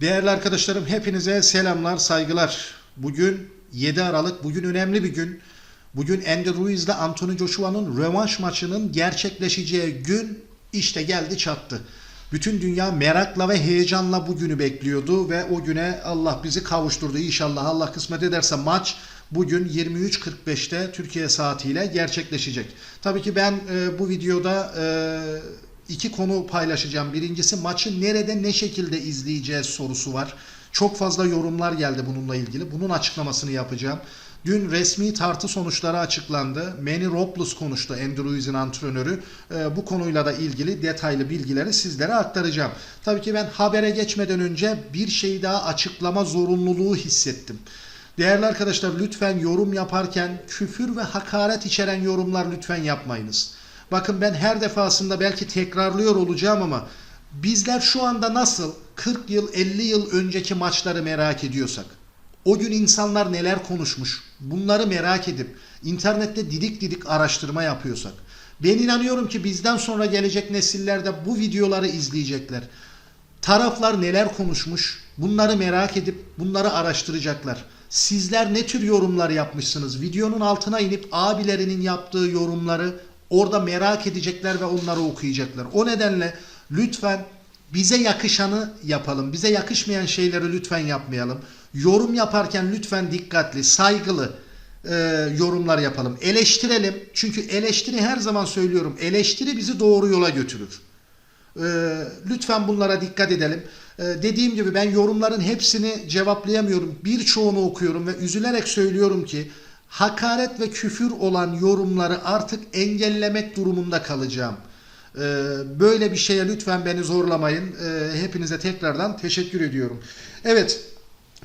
Değerli arkadaşlarım hepinize selamlar, saygılar. Bugün 7 Aralık, bugün önemli bir gün. Bugün Andy Ruiz ile Anthony Joshua'nın rövanş maçının gerçekleşeceği gün işte geldi çattı. Bütün dünya merakla ve heyecanla bu günü bekliyordu ve o güne Allah bizi kavuşturdu. İnşallah Allah kısmet ederse maç bugün 23.45'te Türkiye saatiyle gerçekleşecek. Tabii ki ben e, bu videoda e, iki konu paylaşacağım. Birincisi maçı nerede ne şekilde izleyeceğiz sorusu var. Çok fazla yorumlar geldi bununla ilgili. Bunun açıklamasını yapacağım. Dün resmi tartı sonuçları açıklandı. Manny Robles konuştu Andrew Ruiz'in antrenörü. Ee, bu konuyla da ilgili detaylı bilgileri sizlere aktaracağım. Tabii ki ben habere geçmeden önce bir şey daha açıklama zorunluluğu hissettim. Değerli arkadaşlar lütfen yorum yaparken küfür ve hakaret içeren yorumlar lütfen yapmayınız. Bakın ben her defasında belki tekrarlıyor olacağım ama bizler şu anda nasıl 40 yıl 50 yıl önceki maçları merak ediyorsak o gün insanlar neler konuşmuş bunları merak edip internette didik didik araştırma yapıyorsak ben inanıyorum ki bizden sonra gelecek nesiller de bu videoları izleyecekler. Taraflar neler konuşmuş bunları merak edip bunları araştıracaklar. Sizler ne tür yorumlar yapmışsınız? Videonun altına inip abilerinin yaptığı yorumları orada merak edecekler ve onları okuyacaklar. O nedenle lütfen bize yakışanı yapalım. Bize yakışmayan şeyleri lütfen yapmayalım. Yorum yaparken lütfen dikkatli, saygılı e, yorumlar yapalım. Eleştirelim. Çünkü eleştiri her zaman söylüyorum. Eleştiri bizi doğru yola götürür. E, lütfen bunlara dikkat edelim. E, dediğim gibi ben yorumların hepsini cevaplayamıyorum. Birçoğunu okuyorum ve üzülerek söylüyorum ki hakaret ve küfür olan yorumları artık engellemek durumunda kalacağım. E, böyle bir şeye lütfen beni zorlamayın. E, hepinize tekrardan teşekkür ediyorum. Evet.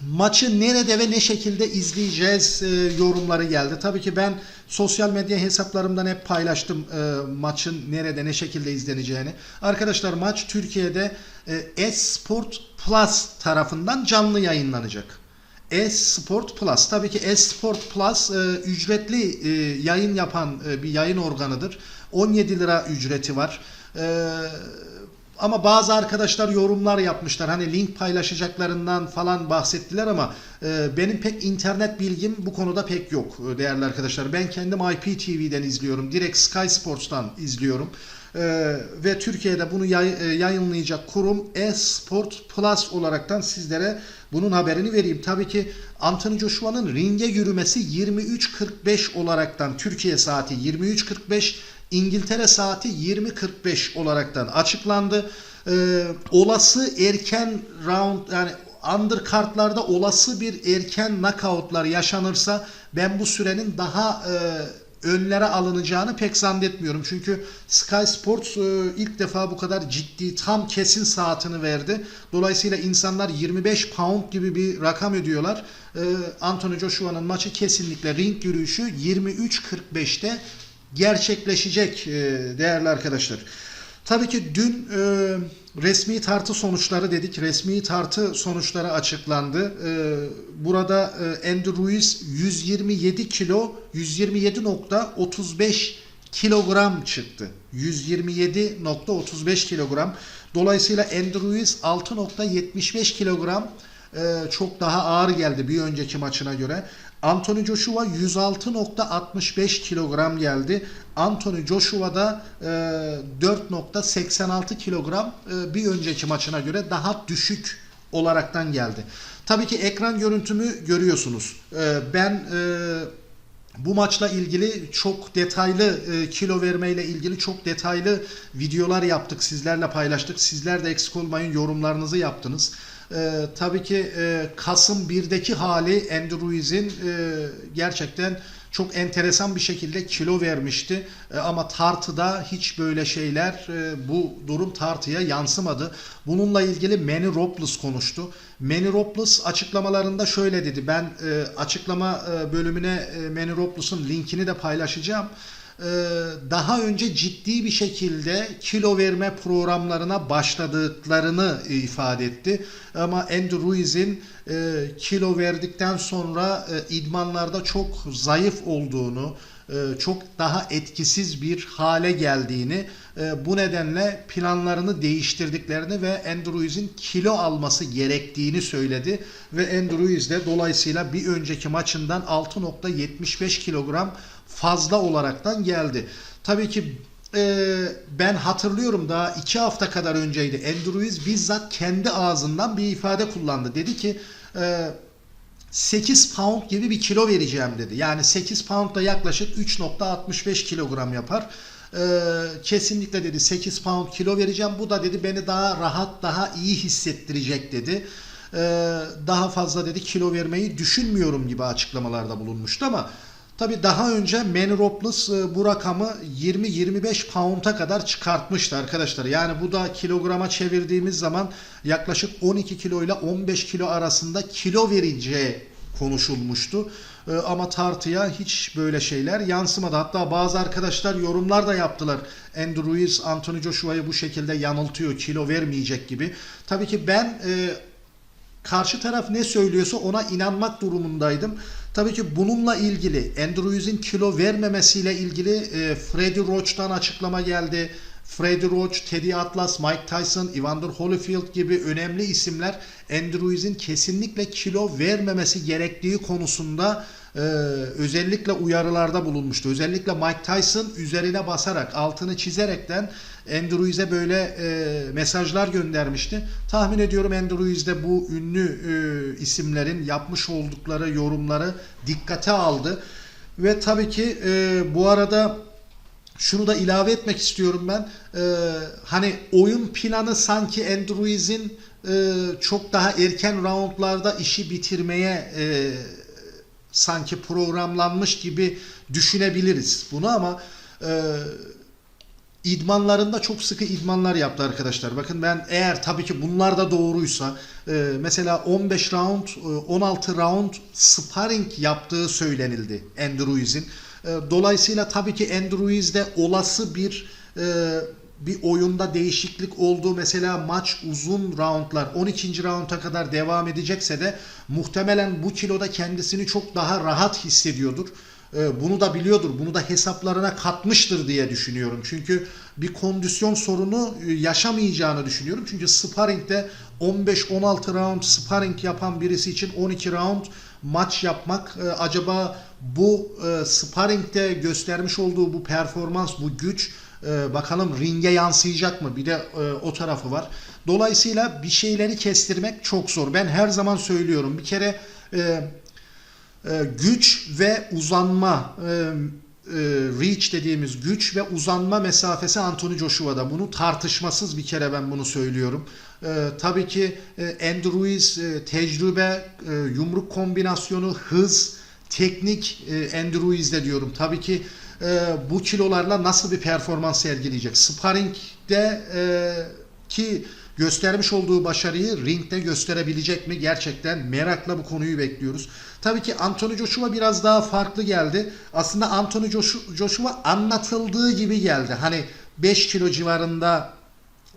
Maçı nerede ve ne şekilde izleyeceğiz e, yorumları geldi. Tabii ki ben sosyal medya hesaplarımdan hep paylaştım e, maçın nerede ne şekilde izleneceğini. Arkadaşlar maç Türkiye'de e, Esport Plus tarafından canlı yayınlanacak. Esport Plus. Tabii ki Esport Plus e, ücretli e, yayın yapan e, bir yayın organıdır. 17 lira ücreti var. E, ama bazı arkadaşlar yorumlar yapmışlar. Hani link paylaşacaklarından falan bahsettiler ama e, benim pek internet bilgim bu konuda pek yok e, değerli arkadaşlar. Ben kendim IPTV'den izliyorum. Direkt Sky Sports'tan izliyorum. E, ve Türkiye'de bunu yay, e, yayınlayacak kurum Esport Plus olaraktan sizlere bunun haberini vereyim. Tabii ki Anthony Joshua'nın ringe yürümesi 23.45 olaraktan Türkiye saati 23.45 İngiltere saati 20.45 olaraktan açıklandı. Ee, olası erken round yani undercardlarda olası bir erken knockoutlar yaşanırsa ben bu sürenin daha e, önlere alınacağını pek zannetmiyorum. Çünkü Sky Sports e, ilk defa bu kadar ciddi tam kesin saatini verdi. Dolayısıyla insanlar 25 pound gibi bir rakam ödüyorlar. E, Anthony Joshua'nın maçı kesinlikle ring yürüyüşü 23.45'te gerçekleşecek e, değerli arkadaşlar. Tabii ki dün e, resmi tartı sonuçları dedik. Resmi tartı sonuçları açıklandı. E, burada e, Andy Ruiz 127 kilo 127.35 kilogram çıktı. 127.35 kilogram. Dolayısıyla Andy Ruiz 6.75 kilogram çok daha ağır geldi bir önceki maçına göre. Anthony Joshua 106.65 kilogram geldi. Anthony Joshua da e, 4.86 kilogram e, bir önceki maçına göre daha düşük olaraktan geldi. Tabii ki ekran görüntümü görüyorsunuz. E, ben e, bu maçla ilgili çok detaylı e, kilo vermeyle ilgili çok detaylı videolar yaptık. Sizlerle paylaştık. Sizler de eksik olmayın yorumlarınızı yaptınız. E, tabii ki e, Kasım 1'deki hali Andy Ruiz'in e, gerçekten çok enteresan bir şekilde kilo vermişti. E, ama tartıda hiç böyle şeyler e, bu durum tartıya yansımadı. Bununla ilgili Manny Robles konuştu. Manny Robles açıklamalarında şöyle dedi. Ben e, açıklama e, bölümüne e, Manny Robles'un linkini de paylaşacağım daha önce ciddi bir şekilde kilo verme programlarına başladıklarını ifade etti. Ama Andrew Ruiz'in e, kilo verdikten sonra e, idmanlarda çok zayıf olduğunu, e, çok daha etkisiz bir hale geldiğini E, bu nedenle planlarını değiştirdiklerini ve Andy Ruiz'in kilo alması gerektiğini söyledi ve Andy Ruiz de dolayısıyla bir önceki maçından 6.75 kilogram fazla olaraktan geldi. Tabii ki e, ben hatırlıyorum daha iki hafta kadar önceydi. Andy Ruiz bizzat kendi ağzından bir ifade kullandı. Dedi ki e, 8 pound gibi bir kilo vereceğim dedi. Yani 8 pound da yaklaşık 3.65 kilogram yapar. Ee, kesinlikle dedi 8 pound kilo vereceğim. Bu da dedi beni daha rahat, daha iyi hissettirecek dedi. Ee, daha fazla dedi kilo vermeyi düşünmüyorum gibi açıklamalarda bulunmuştu ama Tabi daha önce Manny Robles e, bu rakamı 20-25 pound'a kadar çıkartmıştı arkadaşlar. Yani bu da kilograma çevirdiğimiz zaman yaklaşık 12 kilo ile 15 kilo arasında kilo vereceği konuşulmuştu. E, Ama tartıya hiç böyle şeyler yansımadı. Hatta bazı arkadaşlar yorumlar da yaptılar. Andrew Ruiz Anthony Joshua'yı bu şekilde yanıltıyor, kilo vermeyecek gibi. Tabii ki ben e, karşı taraf ne söylüyorsa ona inanmak durumundaydım. Tabii ki bununla ilgili Andrews'in kilo vermemesiyle ilgili e, Freddie Roach'tan açıklama geldi. Freddie Roach, Teddy Atlas, Mike Tyson, Evander Holyfield gibi önemli isimler Andrews'in kesinlikle kilo vermemesi gerektiği konusunda e, özellikle uyarılarda bulunmuştu. Özellikle Mike Tyson üzerine basarak, altını çizerekten Andrews'e böyle e, mesajlar göndermişti. Tahmin ediyorum Andrews de bu ünlü e, isimlerin yapmış oldukları yorumları dikkate aldı. Ve tabii ki e, bu arada şunu da ilave etmek istiyorum ben. Ee, hani oyun planı sanki Andrews'in e, çok daha erken roundlarda işi bitirmeye e, sanki programlanmış gibi düşünebiliriz bunu ama e, idmanlarında çok sıkı idmanlar yaptı arkadaşlar. Bakın ben eğer tabii ki bunlar da doğruysa e, mesela 15 round, e, 16 round sparring yaptığı söylenildi Andrews'in. E, Dolayısıyla tabii ki Andrews'de olası bir e, bir oyunda değişiklik olduğu mesela maç uzun roundlar 12. rounda kadar devam edecekse de muhtemelen bu kiloda kendisini çok daha rahat hissediyordur. E, Bunu da biliyordur. Bunu da hesaplarına katmıştır diye düşünüyorum. Çünkü bir kondisyon sorunu e, yaşamayacağını düşünüyorum. Çünkü sparring'de 15-16 round sparring yapan birisi için 12 round maç yapmak e, acaba bu e, sparring'de göstermiş olduğu bu performans, bu güç e, bakalım ringe yansıyacak mı? Bir de e, o tarafı var. Dolayısıyla bir şeyleri kestirmek çok zor. Ben her zaman söylüyorum. Bir kere e, e, güç ve uzanma e, e, reach dediğimiz güç ve uzanma mesafesi Anthony Joshua'da. Bunu tartışmasız bir kere ben bunu söylüyorum. E, tabii ki e, Andrew Ruiz e, tecrübe, e, yumruk kombinasyonu, hız, teknik e, Andrew Ruiz'de diyorum. Tabii ki e, bu kilolarla nasıl bir performans sergileyecek? Sparring'de e, ki göstermiş olduğu başarıyı ringde gösterebilecek mi? Gerçekten merakla bu konuyu bekliyoruz. Tabii ki Anthony Joshua biraz daha farklı geldi. Aslında Anthony Joshua, anlatıldığı gibi geldi. Hani 5 kilo civarında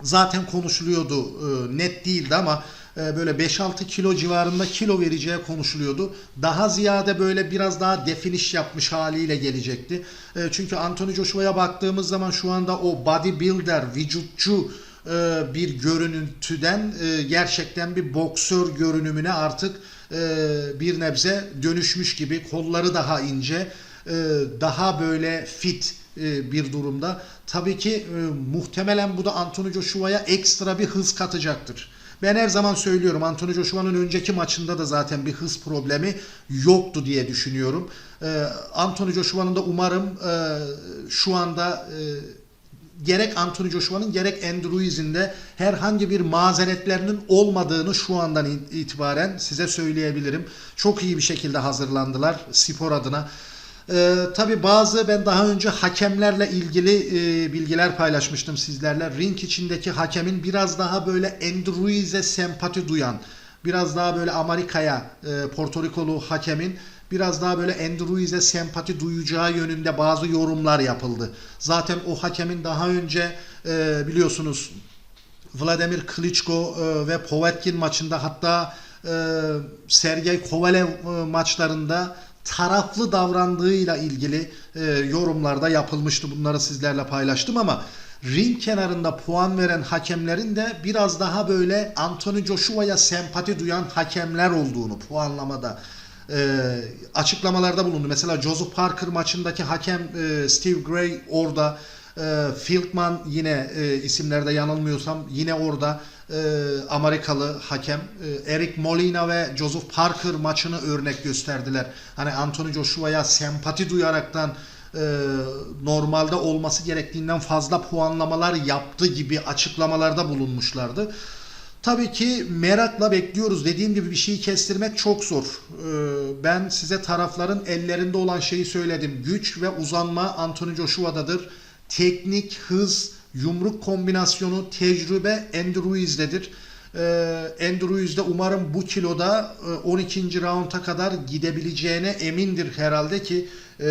zaten konuşuluyordu. E, net değildi ama böyle 5-6 kilo civarında kilo vereceği konuşuluyordu. Daha ziyade böyle biraz daha definiş yapmış haliyle gelecekti. E, çünkü Anthony Joshua'ya baktığımız zaman şu anda o bodybuilder, vücutçu e, bir görüntüden e, gerçekten bir boksör görünümüne artık e, bir nebze dönüşmüş gibi. Kolları daha ince, e, daha böyle fit e, bir durumda. Tabii ki e, muhtemelen bu da Anthony Joshua'ya ekstra bir hız katacaktır. Ben her zaman söylüyorum Anthony Joshua'nın önceki maçında da zaten bir hız problemi yoktu diye düşünüyorum. Ee, Anthony Joshua'nın da umarım e, şu anda e, gerek Anthony Joshua'nın gerek Andrew Ruiz'in de herhangi bir mazeretlerinin olmadığını şu andan itibaren size söyleyebilirim. Çok iyi bir şekilde hazırlandılar spor adına. Ee, tabii bazı ben daha önce hakemlerle ilgili e, bilgiler paylaşmıştım sizlerle. Ring içindeki hakemin biraz daha böyle Andrew sempati duyan, biraz daha böyle Amerika'ya e, Porto Rikolu hakemin biraz daha böyle Andrew sempati duyacağı yönünde bazı yorumlar yapıldı. Zaten o hakemin daha önce e, biliyorsunuz Vladimir Klitschko e, ve Povetkin maçında hatta e, Sergey Kovalev e, maçlarında taraflı davrandığıyla ilgili e, yorumlarda yapılmıştı. Bunları sizlerle paylaştım ama ring kenarında puan veren hakemlerin de biraz daha böyle Anthony Joshua'ya sempati duyan hakemler olduğunu puanlamada e, açıklamalarda bulundu. Mesela Joseph Parker maçındaki hakem e, Steve Gray orada. E, Fieldman yine e, isimlerde yanılmıyorsam yine orada e, Amerikalı hakem. E, Eric Molina ve Joseph Parker maçını örnek gösterdiler. Hani Anthony Joshua'ya sempati duyaraktan e, normalde olması gerektiğinden fazla puanlamalar yaptı gibi açıklamalarda bulunmuşlardı. Tabii ki merakla bekliyoruz. Dediğim gibi bir şeyi kestirmek çok zor. Ee, Ben size tarafların ellerinde olan şeyi söyledim. Güç ve uzanma Anthony Joshua'dadır. Teknik, hız, yumruk kombinasyonu, tecrübe Andy Ruiz'dedir. Ee, Andy Ruiz umarım bu kiloda e, 12. raunda kadar gidebileceğine emindir herhalde ki e,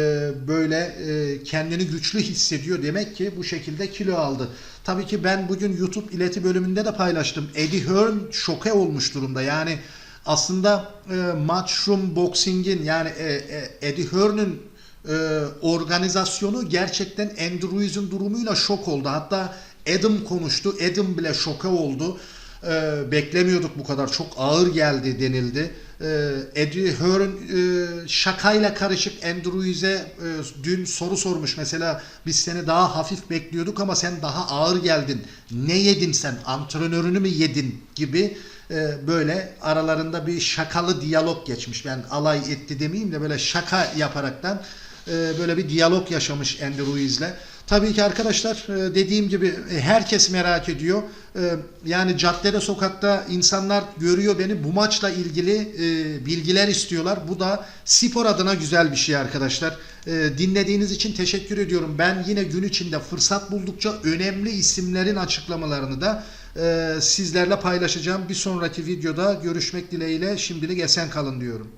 böyle e, kendini güçlü hissediyor. Demek ki bu şekilde kilo aldı. Tabii ki ben bugün YouTube ileti bölümünde de paylaştım. Eddie Hearn şoke olmuş durumda. Yani aslında e, Matchroom Boxing'in yani e, e, Eddie Hearn'ün e, organizasyonu gerçekten Andy Ruiz'in durumuyla şok oldu. Hatta Adam konuştu. Adam bile şoke oldu. E, beklemiyorduk bu kadar. Çok ağır geldi denildi. E, Eddie Hearn e, şakayla karışık Andy Ruiz'e e, dün soru sormuş. Mesela biz seni daha hafif bekliyorduk ama sen daha ağır geldin. Ne yedin sen? Antrenörünü mü yedin? gibi e, böyle aralarında bir şakalı diyalog geçmiş. Ben alay etti demeyeyim de böyle şaka yaparaktan böyle bir diyalog yaşamış Andy Ruiz'le. Tabii ki arkadaşlar e, dediğim gibi e, herkes merak ediyor. E, Yani caddede sokakta insanlar görüyor beni bu maçla ilgili e, bilgiler istiyorlar. Bu da spor adına güzel bir şey arkadaşlar. E, Dinlediğiniz için teşekkür ediyorum. Ben yine gün içinde fırsat buldukça önemli isimlerin açıklamalarını da e, sizlerle paylaşacağım. Bir sonraki videoda görüşmek dileğiyle şimdilik esen kalın diyorum.